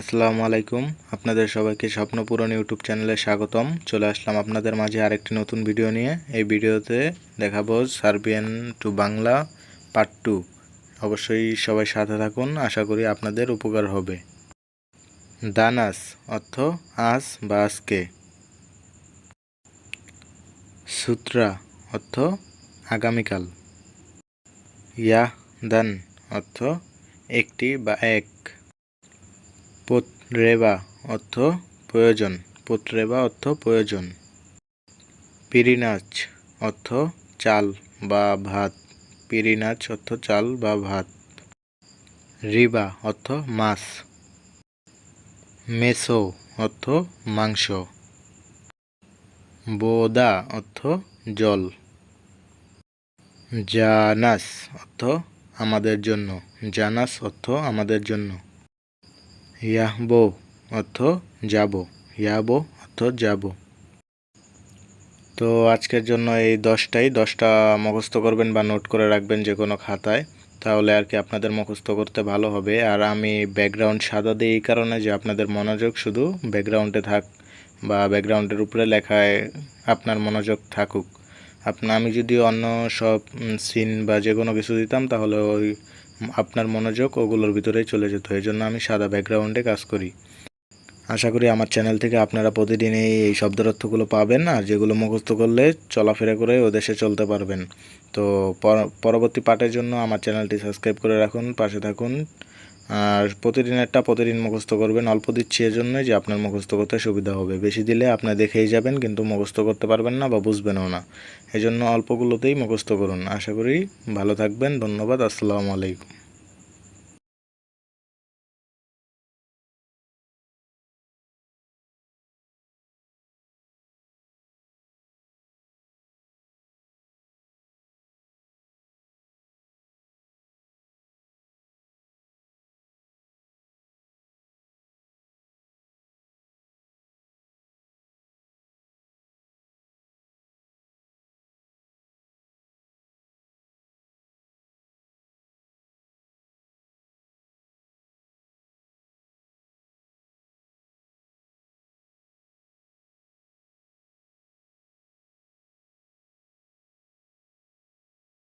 আসসালামু আলাইকুম। আপনাদের সবাইকে স্বপ্নপূরণ ইউটিউব চ্যানেলে স্বাগতম। চলে আসলাম আপনাদের মাঝে আরেকটি নতুন ভিডিও নিয়ে। এই ভিডিওতে দেখাবো Serbian to Bangla part two. অবশ্যই সবাই সাথে থাকুন, আশা করি আপনাদের উপকার হবে। দানাস অর্থ আস বা আজকে। সূত্রা অর্থ আগামীকাল। ইয়াহ দান অর্থ একটি বা এক। পোত্রেবা অর্থ প্রয়োজন। পোত্রেবা অর্থ প্রয়োজন। পিরিনাচ অর্থ চাল বা ভাত। পিরিনাচ অর্থ চাল বা ভাত। রিবা অর্থ মাছ। মেসো অর্থ মাংস। বোদা অর্থ জল। জানাস অর্থ আমাদের জন্য। জানাস অর্থ আমাদের জন্য। ইয়াহবো অর্থ যাব, ইয়াবো অর্থ যাব। তো আজকের জন্য এই দশটাই, দশটা মুখস্থ করবেন বা নোট করে রাখবেন যে কোনো খাতায়, তাহলে আর কি আপনাদের মুখস্থ করতে ভালো হবে। আর আমি ব্যাকগ্রাউন্ড সাদা দিই এই কারণে যে আপনাদের মনোযোগ শুধু ব্যাকগ্রাউন্ডে থাক বা ব্যাকগ্রাউন্ডের উপরে লেখায় আপনার মনোযোগ থাকুক। আপনার আমি যদি অন্য সব সিন বা যে কোনো কিছু দিতাম, তাহলে ওই আপনার মনোযোগ ওগুলোর ভিতরেই চলে যেত। এই জন্য আমি সাদা ব্যাকগ্রাউন্ডে কাজ করি। আশা করি আমার চ্যানেল থেকে আপনারা প্রতিদিন এই শব্দের অর্থগুলো পাবেন আর যেগুলো মুখস্থ করলে চলাফেরা করে ও দেশে চলতে পারবেন। তো পরবর্তী পার্টের জন্য আমার চ্যানেলটি সাবস্ক্রাইব করে রাখুন, পাশে থাকুন। আর প্রতিদিন একটা প্রতিদিন মুখস্থ করবেন। অল্প দিচ্ছি এজন্যই যে আপনার মুখস্থ করতে সুবিধা হবে। বেশি দিলে আপনি দেখেই যাবেন, কিন্তু মুখস্থ করতে পারবেন না বা বুঝবেনও না। এজন্য অল্পগুলোতেই মুখস্থ করুন। আশা করি ভালো থাকবেন। ধন্যবাদ। আসসালামু আলাইকুম।